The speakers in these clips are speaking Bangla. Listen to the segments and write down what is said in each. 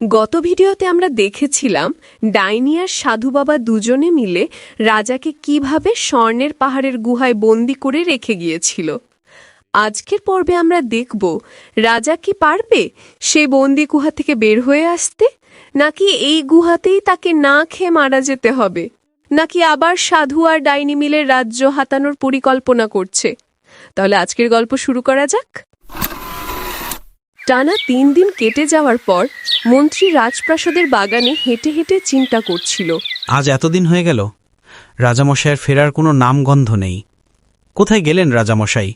গত ভিডিওতে আমরা দেখেছিলাম ডাইনি আর সাধু বাবা দুজনে মিলে রাজাকে কীভাবে স্বর্ণের পাহাড়ের গুহায় বন্দি করে রেখে গিয়েছিল। আজকের পর্বে আমরা দেখব, রাজা কি পারবে সে বন্দি গুহা থেকে বের হয়ে আসতে? নাকি এই গুহাতেই তাকে না খেয়ে মারা যেতে হবে? নাকি আবার সাধু আর ডাইনি মিলে রাজ্য হাতানোর পরিকল্পনা করছে? তাহলে আজকের গল্প শুরু করা যাক। টানা তিন দিন কেটে যাওয়ার পর মন্ত্রী রাজপ্রাসাদের বাগানে হেঁটে হেঁটে চিন্তা করছিল। আজ এতদিন হয়ে গেল। রাজামশাইয়ের ফেরার কোনো নামগন্ধ নেই। কোথায় গেলেন রাজামশাই?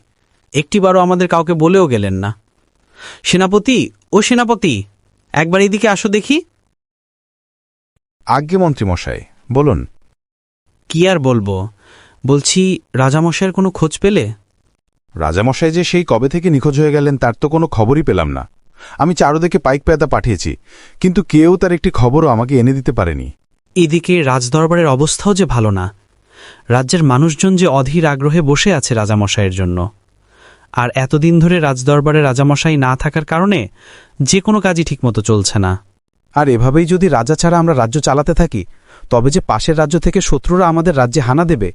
একটিবারও আমাদের কাউকে বলেও গেলেন না। সেনাপতি ও সেনাপতি একবার এদিকে আসো দেখি। আজ্ঞে মন্ত্রীমশাই বলুন। কি আর বলব? বলছি রাজামশাইয়ের কোনো খোঁজ পেলে? রাজামশাই যে সেই কবে থেকে নিখোঁজ হয়ে গেলেন তার তো কোনো খবরই পেলাম না। আমি চারোদিকে পাইক পেয়াদা পাঠিয়েছি কিন্তু কেউ তার একটি খবরও আমাকে এনে দিতে পারেনি। এদিকে রাজদরবারের অবস্থাও যে ভালো না। রাজ্যের মানুষজন যে অধীর আগ্রহে বসে আছে রাজামশাইয়ের জন্য। আর এতদিন ধরে রাজদরবারে রাজামশাই না থাকার কারণে যে কোনো কাজই ঠিকমতো চলছে না। আর এভাবেই যদি রাজা ছাড়া আমরা রাজ্য চালাতে থাকি তবে যে পাশের রাজ্য থেকে শত্রুরা আমাদের রাজ্যে হানা দেবে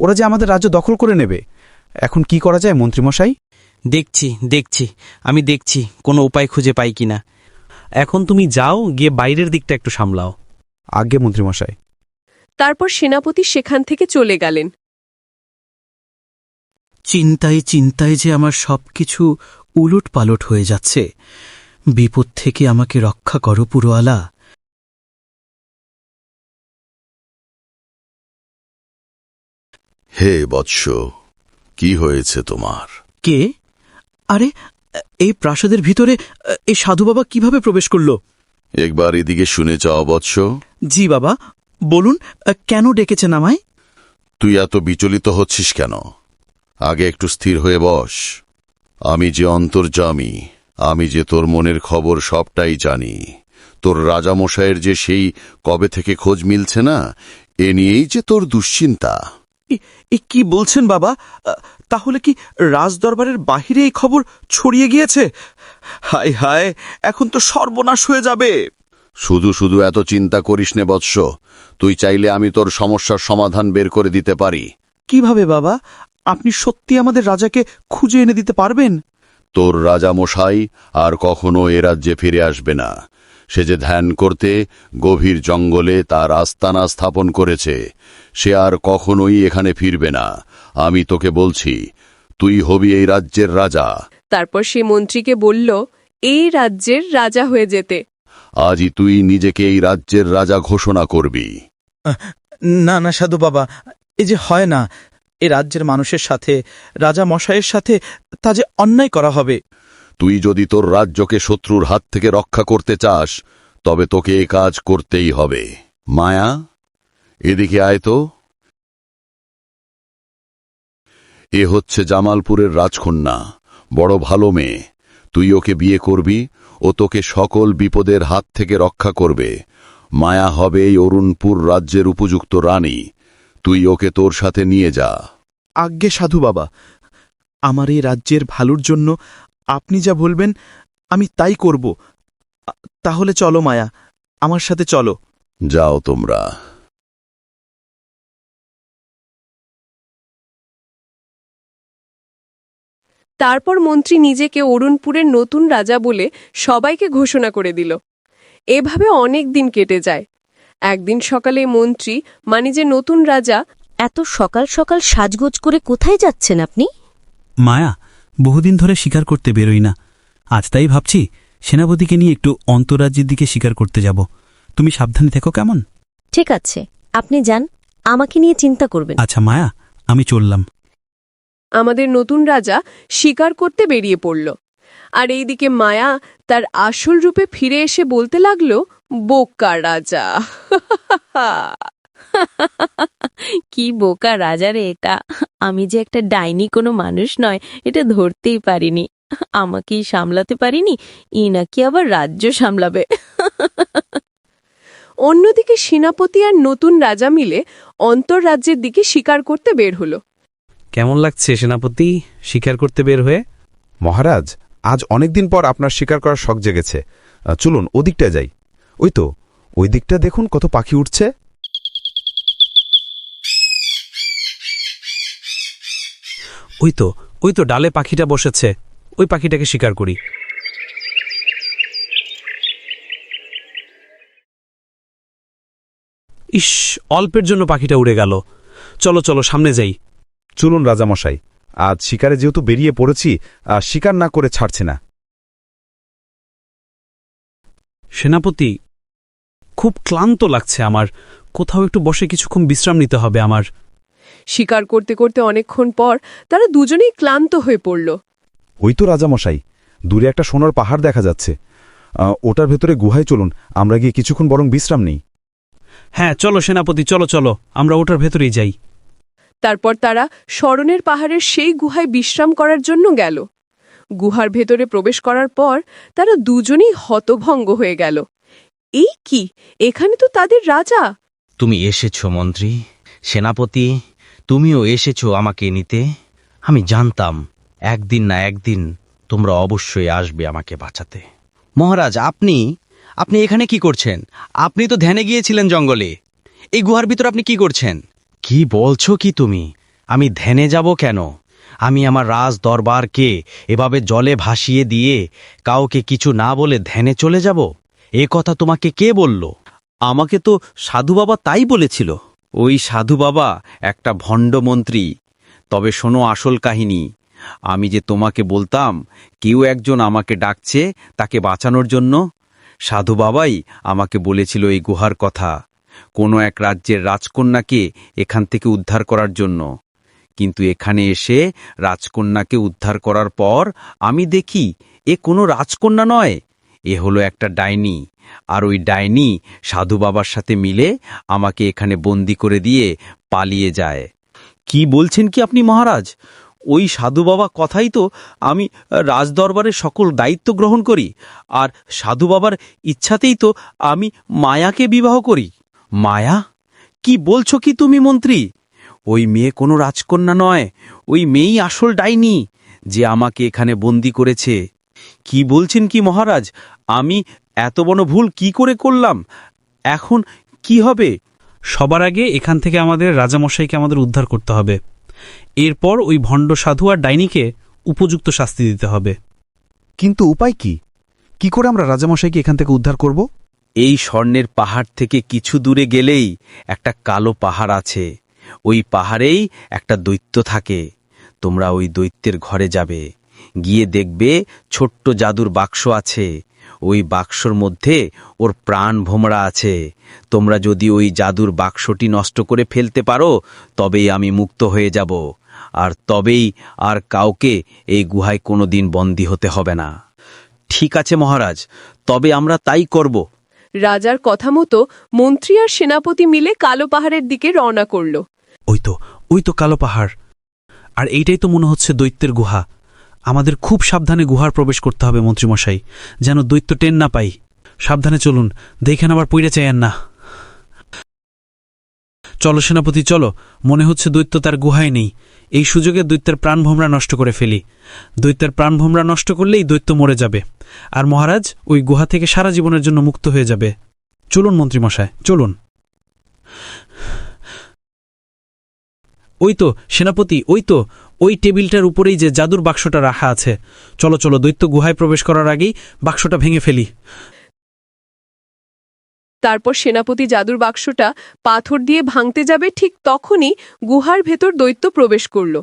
ওরা যে আমাদের রাজ্য দখল করে নেবে এখন কি করা যায় মন্ত্রীমশাই? দেখছি দেখছি। আমি দেখছি কোনো উপায় খুঁজে পাই কিনা এখন তুমি যাও গিয়ে বাইরের দিকটা একটু সামলাও। আজ্ঞে মন্ত্রীমশাই। তারপর সেনাপতি সেখান থেকে চলে গেলেন। চিন্তায় চিন্তায় যে আমার সব কিছু উলট পালট হয়ে যাচ্ছে। বিপদ থেকে আমাকে রক্ষা করো পুরোয়ালা। হে বৎস কি হয়েছে তোমার? কে? আরে এই প্রাসাদের ভিতরে এই সাধু বাবা কীভাবে প্রবেশ করল? একবার এদিকে শুনে চাও বৎস। জি বাবা বলুন কেন ডেকেছেন আমায়? তুই এত বিচলিত হচ্ছিস কেন? আগে একটু স্থির হয়ে বস। আমি যে অন্তর্জামী আমি যে তোর মনের খবর সবটাই জানি। তোর রাজামশায়ের যে সেই কবে থেকে খোঁজ মিলছে না এ নিয়েই যে তোর দুশ্চিন্তা। এ- কি বলছেন বাবা? তাহলে কি রাজদরবারের বাহিরে এই খবর ছড়িয়ে গিয়েছে? হায় হায় এখন তো সর্বনাশ হয়ে যাবে। শুধু শুধু এত চিন্তা করিস নে বৎস। তুই চাইলে আমি তোর সমস্যার সমাধান বের করে দিতে পারি। কীভাবে বাবা? আপনি সত্যি আমাদের রাজাকে খুঁজে এনে দিতে পারবেন? তোর রাজামশাই আর কখনো এ রাজ্যে ফিরে আসবে না। সে যে ধ্যান করতে গভীর জঙ্গলে তার আস্তানা স্থাপন করেছে সে আর কখনোই এখানে ফিরবে না। আমি তোকে বলছি তুই হবি এই রাজ্যের রাজা। তারপর সে মন্ত্রীকে বলল এই রাজ্যের রাজা হয়ে যেতে। আজই তুই নিজেকে এই রাজ্যের রাজা ঘোষণা করবি। না না সাধু বাবা এ যে হয় না এ রাজ্যের মানুষের সাথে রাজা মশাইয়ের সাথে তা যে অন্যায় করা হবে। তুই যদি তোর রাজ্যকে শত্রুর হাত থেকে রক্ষা করতে চাস, তবে তোকে এ কাজ করতেই হবে। মায়া, এদিকে আয় তো। এ হচ্ছে জামালপুরের রাজকন্যা, বড় ভালো মেয়ে। তুই ওকে বিয়ে করবি ও তোকে সকল বিপদের হাত থেকে রক্ষা করবে। মায়া হবে এই অরুণপুর রাজ্যের উপযুক্ত রানী। তুই ওকে তোর সাথে নিয়ে যা। আজ্ঞে সাধু বাবা, আমার এই রাজ্যের ভালোর জন্য আপনি যা বলবেন আমি তাই করব। তাহলে চলো মায়া আমার সাথে চলো। যাও তোমরা। তারপর মন্ত্রী নিজেকে অরুণপুরের নতুন রাজা বলে সবাইকে ঘোষণা করে দিল। এভাবে অনেক দিন কেটে যায়। একদিন সকালে মন্ত্রী মানে যে নতুন রাজা এত সকাল সকাল সাজগোজ করে কোথায় যাচ্ছেন আপনি? মায়া বহুদিন ধরে শিকার করতে বেরোই না। আজ তাই ভাবছি সেনাপতিকে নিয়ে একটু অন্তরাজ্যের দিকে শিকার করতে যাব। তুমি সাবধানে থেকো কেমন? ঠিক আছে আপনি যান আমাকে নিয়ে চিন্তা করবেন। আচ্ছা মায়া আমি চললাম। আমাদের নতুন রাজা শিকার করতে বেরিয়ে পড়ল। আর এইদিকে মায়া তার আসল রূপে ফিরে এসে বলতে লাগল বোকা রাজা। কি বোকা রাজা রে এটা? আমি যে একটা ডাইনি কোনো মানুষ নয় এটা ধরতেই পারিনি। আমাকেই সামলাতে পারিনি ই নাকি আবার রাজ্য সামলাবে। অন্যদিকে সেনাপতি আর নতুন রাজা মিলে অন্তর্রাজ্যের দিকে শিকার করতে বের হলো। কেমন লাগছে সেনাপতি শিকার করতে বের হয়ে? মহারাজ আজ অনেকদিন পর আপনার শিকার করার শখ জেগেছে। চলুন ওদিকটা যাই। ওই তো ওই দিকটা দেখুন কত পাখি উঠছে। ওই তো ওই তো ডালে পাখিটা বসেছে। ওই পাখিটাকে শিকার করি। ইস অল্পের জন্য পাখিটা উড়ে গেল। চলো চলো সামনে যাই। চলুন রাজামশাই আজ শিকারে যেহেতু বেরিয়ে পড়েছি আজ শিকার না করে ছাড়ছে না। সেনাপতি খুব ক্লান্ত লাগছে আমার। কোথাও একটু বসে কিছুক্ষণ বিশ্রাম নিতে হবে আমার। শিকার করতে করতে অনেকক্ষণ পর তারা দুজনেই ক্লান্ত হয়ে পড়ল। ওই তো রাজামশাই দূরে একটা সোনার পাহাড় দেখা যাচ্ছে। ওটার ভেতরে গুহায় চলুন আমরা গিয়ে কিছুক্ষণ বরং বিশ্রাম নেই। হ্যাঁ চলো সেনাপতি চলো চলো আমরা ওটার ভেতরেই যাই। তারপর তারা স্মরণের পাহাড়ের সেই গুহায় বিশ্রাম করার জন্য গেল। গুহার ভেতরে প্রবেশ করার পর তারা দুজনেই হতভঙ্গ হয়ে গেল। এই কি? এখানে তো তাদের রাজা। তুমি এসেছ মন্ত্রী। সেনাপতি তুমিও এসেছ আমাকে নিতে? আমি জানতাম, একদিন না একদিন তোমরা অবশ্যই আসবে আমাকে বাঁচাতে। মহারাজ, আপনি আপনি এখানে কি করছেন? আপনি তো ধ্যানে গিয়েছিলেন জঙ্গলে। এই গুহার ভিতর আপনি কি করছেন? কি বলছো কি তুমি? আমি ধ্যানে যাব কেন? আমি আমার রাজ দরবারকে এভাবে জলে ভাসিয়ে দিয়ে কাউকে কিছু না বলে ধ্যানে চলে যাব? এ কথা তোমাকে কে বলল? আমাকে তো সাধু বাবা তাই বলেছিল। ওই সাধু বাবা একটা ভণ্ড মন্ত্রী। তবে শোনো আসল কাহিনী। আমি যে তোমাকে বলতাম, কেউ একজন আমাকে ডাকছে তাকে বাঁচানোর জন্য। সাধু বাবাই আমাকে বলেছিল এই গুহার কথা, কোনো এক রাজ্যের রাজকন্যাকে এখান থেকে উদ্ধার করার জন্য। কিন্তু এখানে এসে রাজকন্যাকে উদ্ধার করার পর আমি দেখি, এ কোনো রাজকন্যা নয়। এ হলো একটা ডাইনি। আর ওই ডাইনি সাধু বাবার সাথে মিলে আমাকে এখানে বন্দি করে দিয়ে পালিয়ে যায়। কি বলছেন কি আপনি মহারাজ? ওই সাধু বাবা কথাই তো আমি রাজদরবারের সকল দায়িত্ব গ্রহণ করি, আর সাধু বাবার ইচ্ছাতেই তো আমি মায়াকে বিবাহ করি। মায়া? কি বলছো কি তুমি মন্ত্রী? ওই মেয়ে কোনো রাজকন্যা নয়, ওই মেয়েই আসল ডাইনি, যে আমাকে এখানে বন্দি করেছে। কি বলছেন কি মহারাজ? আমি এত বড় ভুল কি করে করলাম? এখন কি হবে? সবার আগে এখান থেকে আমাদের রাজামশাইকে আমাদের উদ্ধার করতে হবে। এরপর ওই ভণ্ড সাধু আর ডাইনিকে উপযুক্ত শাস্তি দিতে হবে। কিন্তু উপায় কি? কি করে আমরা রাজামশাইকে এখান থেকে উদ্ধার করব? এই স্বর্ণের পাহাড় থেকে কিছু দূরে গেলেই একটা কালো পাহাড় আছে। ওই পাহাড়েই একটা দৈত্য থাকে। তোমরা ওই দৈত্যের ঘরে যাবে। গিয়ে দেখবে ছোট্ট জাদুর বাক্স আছে। ওই বাক্সর মধ্যে ওর প্রাণ ভোমরা আছে। তোমরা যদি ওই জাদুর বাক্সটি নষ্ট করে ফেলতে পারো তবেই আমি মুক্ত হয়ে যাব। আর তবেই আর কাউকে এই গুহায় কোনো দিন বন্দী হতে হবে না। ঠিক আছে মহারাজ তবে আমরা তাই করব। রাজার কথা মতো মন্ত্রী আর সেনাপতি মিলে কালো পাহাড়ের দিকে রওনা করল। ওই তো ওই তো কালো পাহাড়। আর এইটাই তো মনে হচ্ছে দৈত্যের গুহা। আমাদের খুব সাবধানে গুহার প্রবেশ করতে হবে, মন্ত্রীমশাই, যেন দৈত্য টেন না পাই। সাবধানে চলুন, দেখেন আবার পইরে চাইয়েন না। চলো সেনাপতি, চলো, মনে হচ্ছে দৈত্য তার গুহায় নেই। এই সুযোগে দৈত্যের প্রাণভোমরা নষ্ট করে ফেলি। দৈত্যের প্রাণভোমরা নষ্ট করলেই দৈত্য মরে যাবে। আর মহারাজ, ওই গুহা থেকে সারা জীবনের জন্য মুক্ত হয়ে যাবে। চলুন, মন্ত্রীমশাই, চলুন। ওই তো, সেনাপতি, ওই তো ওই টেবিলটার উপরেই যে জাদুর বাক্সটা রাখা আছে। চলো চলো দৈত্য গুহায় প্রবেশ করার আগেই বাক্সটা ভেঙে ফেলি। তারপর সেনাপতি জাদুর বাক্সটা পাথর দিয়ে ভাঙতে যাবে ঠিক তখনই গুহার ভেতর দৈত্য প্রবেশ করল।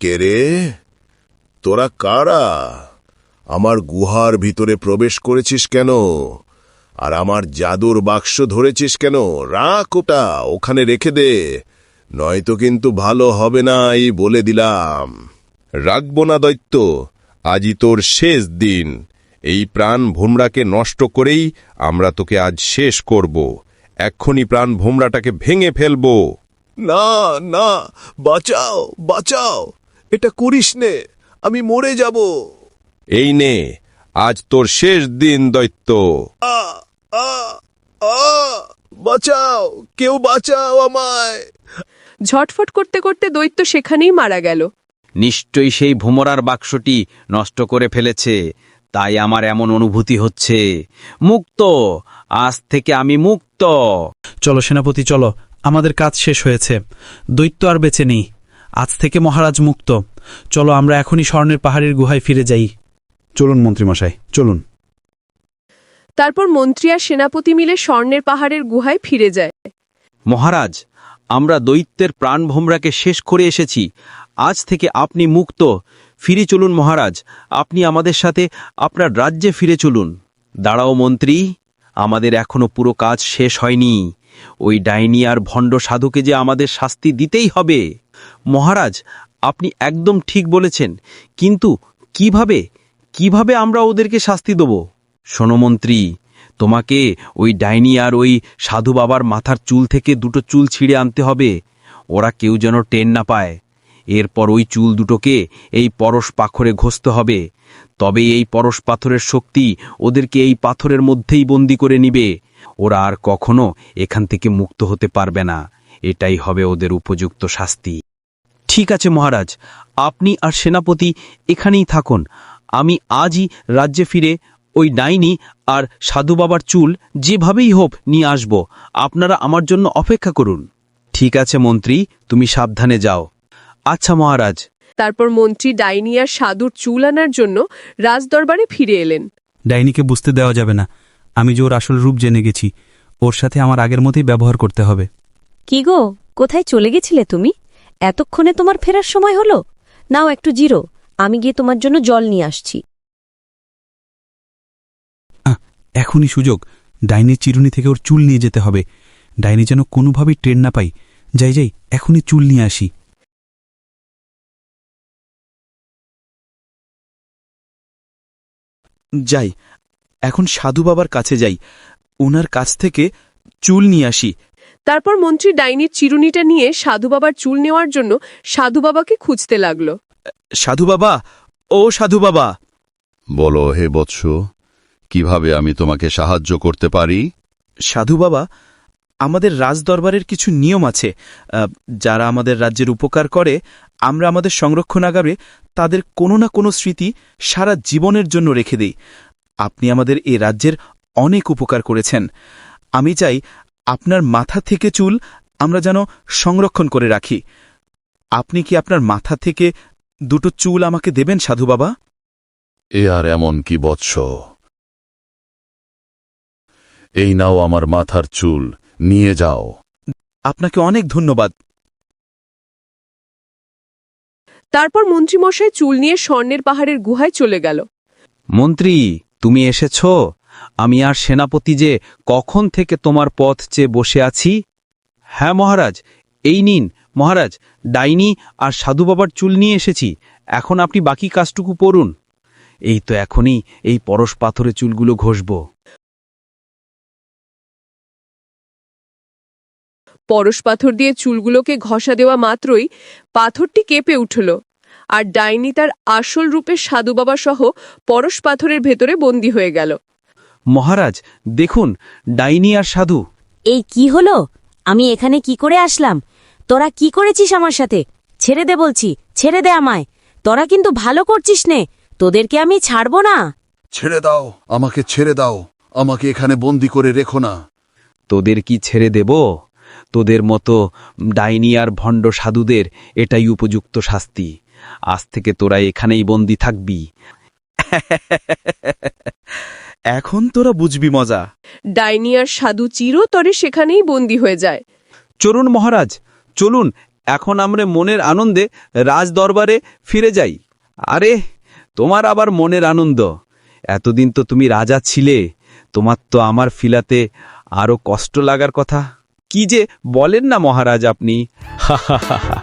কে রে? তোরা কারা? আমার গুহার ভিতরে প্রবেশ করেছিস কেন? আর আমার জাদুর বাক্স ধরেছিস কেন? রাখ ওটা ওখানে রেখে দে। নয়তো কিন্তু ভালো হবে না এই বলে দিলাম। রাখব না দৈত্য আজই তোর শেষ দিন। এই প্রাণ ভোমরাকে নষ্ট করেই আমরা তোকে আজ শেষ করব। এক্ষুনি প্রাণ ভোমরাটাকে ভেঙে ফেলব। না না বাঁচাও বাঁচাও এটা করিস নে আমি মরে যাব। এই নে আজ তোর শেষ দিন দৈত্য। বাঁচাও কেউ বাঁচাও আমায়। ঝটফট করতে করতে দৈত্য সেখানেই মারা গেল। নিশ্চয়ই সেই ভোমরার বাক্সটি নষ্ট করে ফেলেছে। তাই আমার এমন অনুভূতি হচ্ছে। মুক্ত! আজ থেকে আমি মুক্ত! চলো সেনাপতি চলো। আমাদের কাজ শেষ হয়েছে। দৈত্য আর বেঁচে নেই। আজ থেকে মহারাজ মুক্ত। চলো আমরা এখনই স্বর্ণের পাহাড়ের গুহায় ফিরে যাই। চলুন মন্ত্রীমশাই চলুন। তারপর মন্ত্রী আর সেনাপতি মিলে স্বর্ণের পাহাড়ের গুহায় ফিরে যায়। মহারাজ আমরা দৈত্যের প্রাণভোমরাকে শেষ করে এসেছি। আজ থেকে আপনি মুক্ত। ফিরে চলুন মহারাজ। আপনি আমাদের সাথে আপনার রাজ্যে ফিরে চলুন। দাঁড়াও মন্ত্রী, আমাদের এখনও পুরো কাজ শেষ হয়নি। ওই ডাইনি আর ভণ্ড সাধুকে যে আমাদের শাস্তি দিতেই হবে। মহারাজ, আপনি একদম ঠিক বলেছেন। কিন্তু কীভাবে? কীভাবে আমরা ওদেরকে শাস্তি দেব? শোনো মন্ত্রী তোমাকে ওই ডাইনি আর ওই সাধু বাবার মাথার চুল থেকে দুটো চুল ছিঁড়ে আনতে হবে। ওরা কেউ যেন টেন না পায়। এরপর ওই চুল দুটোকে এই পরশ পাথরে ঘষতে হবে। তবে এই পরশ পাথরের শক্তি ওদেরকে এই পাথরের মধ্যেই বন্দি করে নিবে। ওরা আর কখনো এখান থেকে মুক্ত হতে পারবে না। এটাই হবে ওদের উপযুক্ত শাস্তি। ঠিক আছে মহারাজ, আপনি আর সেনাপতি এখানেই থাকুন। আমি আজই রাজ্যে ফিরে ওই ডাইনি আর সাধু বাবার চুল যেভাবেই হোক নিয়ে আসব আপনারা আমার জন্য অপেক্ষা করুন। ঠিক আছে মন্ত্রী তুমি সাবধানে যাও। আচ্ছা মহারাজ। তারপর মন্ত্রী ডাইনি আর সাধুর চুল আনার জন্য রাজদরবারে ফিরে এলেন। ডাইনিকে বুঝতে দেওয়া যাবে না। আমি যে ওর আসল রূপ জেনে গেছি ওর সাথে আমার আগের মতোই ব্যবহার করতে হবে। কি গো কোথায় চলে গেছিলে তুমি? এতক্ষণে তোমার ফেরার সময় হলো? নাও একটু জিরো আমি গিয়ে তোমার জন্য জল নিয়ে আসছি। এখনই সুযোগ। ডাইনির চিরুনি থেকে ওর চুল নিয়ে যেতে হবে। ডাইনি যেন কোনোভাবেই ট্রেন না পাই। যাই যাই এখনই চুল নিয়ে আসি। যাই এখন সাধু বাবার কাছে যাই। ওনার কাছ থেকে চুল নিয়ে আসি। তারপর মন্ত্রী ডাইনির চিরুনিটা নিয়ে সাধু বাবার চুল নেওয়ার জন্য সাধু বাবাকে খুঁজতে লাগল। সাধু বাবা ও সাধু বাবা। বলো হে বৎস। কীভাবে আমি তোমাকে সাহায্য করতে পারি? সাধু বাবা আমাদের রাজদরবারের কিছু নিয়ম আছে। যারা আমাদের রাজ্যের উপকার করে আমরা আমাদের সংরক্ষণাগারে তাদের কোনো না কোনো স্মৃতি সারা জীবনের জন্য রেখে দেই। আপনি আমাদের এ রাজ্যের অনেক উপকার করেছেন। আমি চাই আপনার মাথা থেকে চুল আমরা যেন সংরক্ষণ করে রাখি। আপনি কি আপনার মাথা থেকে দুটো চুল আমাকে দেবেন সাধু বাবা? এ আর এমন কি বৎস? এই নাও আমার মাথার চুল নিয়ে যাও। আপনাকে অনেক ধন্যবাদ। তারপর মন্ত্রীমশাই চুল নিয়ে স্বর্ণের পাহাড়ের গুহায় চলে গেল। মন্ত্রী তুমি এসেছ? আমি আর সেনাপতি যে কখন থেকে তোমার পথ চেয়ে বসে আছি? হ্যাঁ মহারাজ এই নিন। মহারাজ ডাইনি আর সাধু বাবার চুল নিয়ে এসেছি। এখন আপনি বাকি কাজটুকু পড়ুন। এই তো এখনই এই পরশ পাথরে চুলগুলো ঘষব। পরশ পাথর দিয়ে চুলগুলোকে ঘষা দেওয়া মাত্রই পাথরটি কেঁপে উঠল আর ডাইনি তার আসল রূপে সাধু বাবা সহ পরশ পাথরের ভেতরে বন্দী হয়ে গেল। মহারাজ দেখুন ডাইনি আর সাধু। এই কি হলো? আমি এখানে কি করে আসলাম? তোরা কি করেছিস আমার সাথে? ছেড়ে দে বলছি ছেড়ে দে আমায়। তোরা কিন্তু ভালো করছিস নে তোদেরকে আমি ছাড়ব না। ছেড়ে দাও আমাকে ছেড়ে দাও আমাকে এখানে বন্দি করে রেখো না। তোদের কি ছেড়ে দেব? তোদের মতো ডাইনি আর ভণ্ড সাধুদের এটাই উপযুক্ত শাস্তি। আজ থেকে তোরা এখানেই বন্দি থাকবি। এখন তোরা বুঝবি মজা। ডাইনি আর সাধু চিরতরে সেখানেই বন্দি হয়ে যায়। চলুন মহারাজ চলুন এখন আমরা মনের আনন্দে রাজ দরবারে ফিরে যাই। আরে তোমার আবার মনের আনন্দ। এতদিন তো তুমি রাজা ছিলে তোমার তো আমার ফিলাতে আরও কষ্ট লাগার কথা। কি যে বলেন না মহারাজ আপনি? হা হা হা